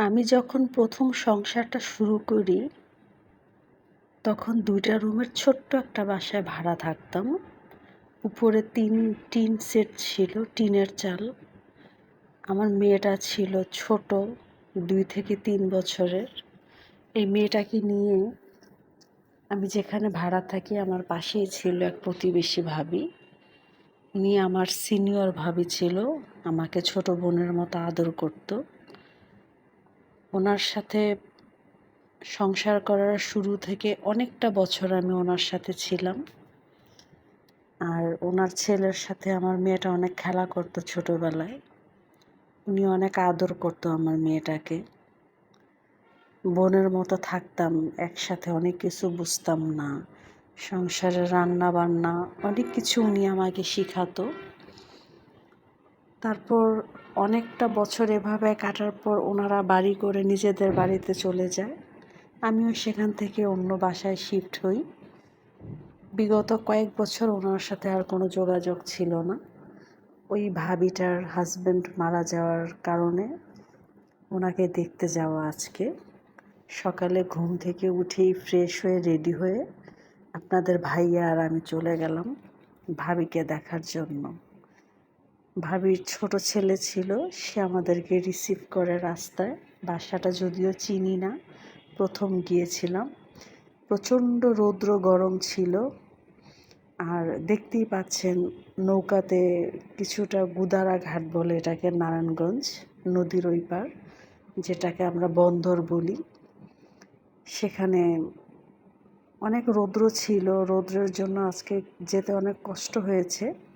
আমি যখন প্রথম সংসারটা শুরু করি, তখন দুইটা রুমের ছোট্ট একটা বাসায় ভাড়া থাকতাম। উপরে তিন, টিন সেট ছিল, টিনের চাল। আমার মেয়েটা ছিল ছোট, দুই থেকে তিন বছরের। এই মেয়েটাকে নিয়ে আমি যেখানে ভাড়া থাকি, আমার পাশেই ছিল এক প্রতিবেশী ভাবি। উনি আমার সিনিয়র ভাবি ছিল, আমাকে ছোট বোনের মতো আদর করতো। ওনার সাথে সংসার করার শুরু থেকে অনেকটা বছর আমি ওনার সাথে ছিলাম। আর ওনার ছেলের সাথে আমার মেয়েটা অনেক খেলা করতো ছোটোবেলায়। উনি অনেক আদর করতো আমার মেয়েটাকে। বোনের মতো থাকতাম, একসাথে অনেক কিছু বুঝতাম না। সংসারে রান্না বান্না অনেক কিছু উনি আমাকে শিখাতো। তারপর অনেকটা বছর এভাবে কাটার পর ওনারা বাড়ি করে নিজেদের বাড়িতে চলে যায়। আমিও সেখান থেকে অন্য বাসায় শিফট হই। বিগত কয়েক বছর ওনার সাথে আর কোনো যোগাযোগ ছিল না। ওই ভাবিটার হাজব্যান্ড মারা যাওয়ার কারণে ওনাকে দেখতে যাওয়া আজকে। সকালে ঘুম থেকে উঠেই ফ্রেশ হয়ে রেডি হয়ে আপনাদের ভাইয়া আর আমি চলে গেলাম ভাবিকে দেখার জন্য। ভাবির ছোট ছেলে ছিল, সে আমাদেরকে রিসিভ করে রাস্তায়। বাসাটা যদিও চিনি না, প্রথম গিয়েছিলাম। প্রচণ্ড রৌদ্র গরম ছিল। আর দেখতেই পাচ্ছেন নৌকাতে কিছুটা গুদারা ঘাট বলে এটাকে নারায়ণগঞ্জ, নদীর ওই পার, যেটাকে আমরা বন্দর বলি। সেখানে অনেক রৌদ্র ছিল। রৌদ্রের জন্য আজকে যেতে অনেক কষ্ট হয়েছে।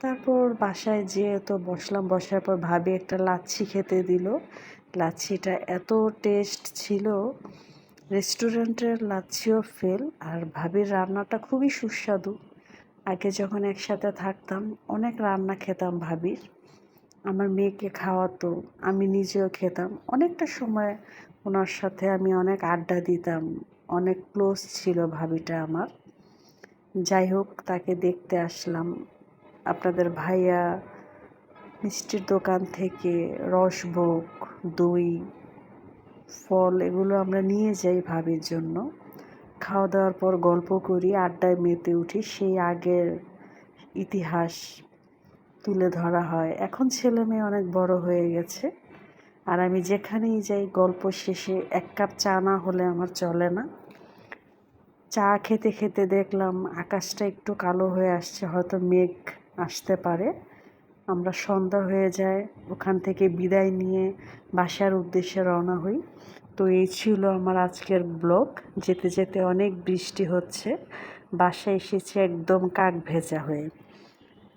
তারপর বাসায় যেয়ে তো বসলাম। বসার পর ভাবি একটা লাচ্ছি খেতে দিল। লাচ্ছিটা এত টেস্ট ছিল রেস্টুরেন্টের লাচ্ছিও ফেল আর ভাবির রান্নাটা খুবই সুস্বাদু। আগে যখন একসাথে থাকতাম, অনেক রান্না খেতাম ভাবির। আমার মেয়েকে খাওয়াতো, আমি নিজেও খেতাম। অনেকটা সময় ওনার সাথে আমি অনেক আড্ডা দিতাম, অনেক ক্লোজ ছিল ভাবিটা আমার। যাই হোক, তাকে দেখতে আসলাম। আপনাদের ভাইয়া মিষ্টির দোকান থেকে রসভোগ, দই, ফল এগুলো আমরা নিয়ে যাই ভাবির জন্য। খাওয়া দাওয়ার পর গল্প করি, আড্ডায় মেতে উঠি, সেই আগের ইতিহাস তুলে ধরা হয়। এখন ছেলে মেয়ে অনেক বড় হয়ে গেছে আর আমি যেখানেই যাই গল্প শেষে এক কাপ চা না হলে আমার চলে না। চা খেতে খেতে দেখলাম আকাশটা একটু কালো হয়ে আসছে, হয়তো মেঘ আসতে পারে। আমরা সন্ধ্যা হয়ে যায়, ওখান থেকে বিদায় নিয়ে বাসার উদ্দেশ্যে রওনা হই। তো এই ছিল আমার আজকের ব্লগ। যেতে যেতে অনেক বৃষ্টি হচ্ছে। বাসায় এসেছে একদম কাক ভেজা হয়ে।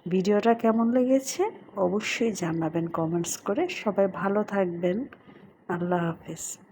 ভিডিওটা কেমন লেগেছে অবশ্যই জানাবেন কমেন্টস করে। সবাই ভালো থাকবেন। আল্লাহ হাফেজ।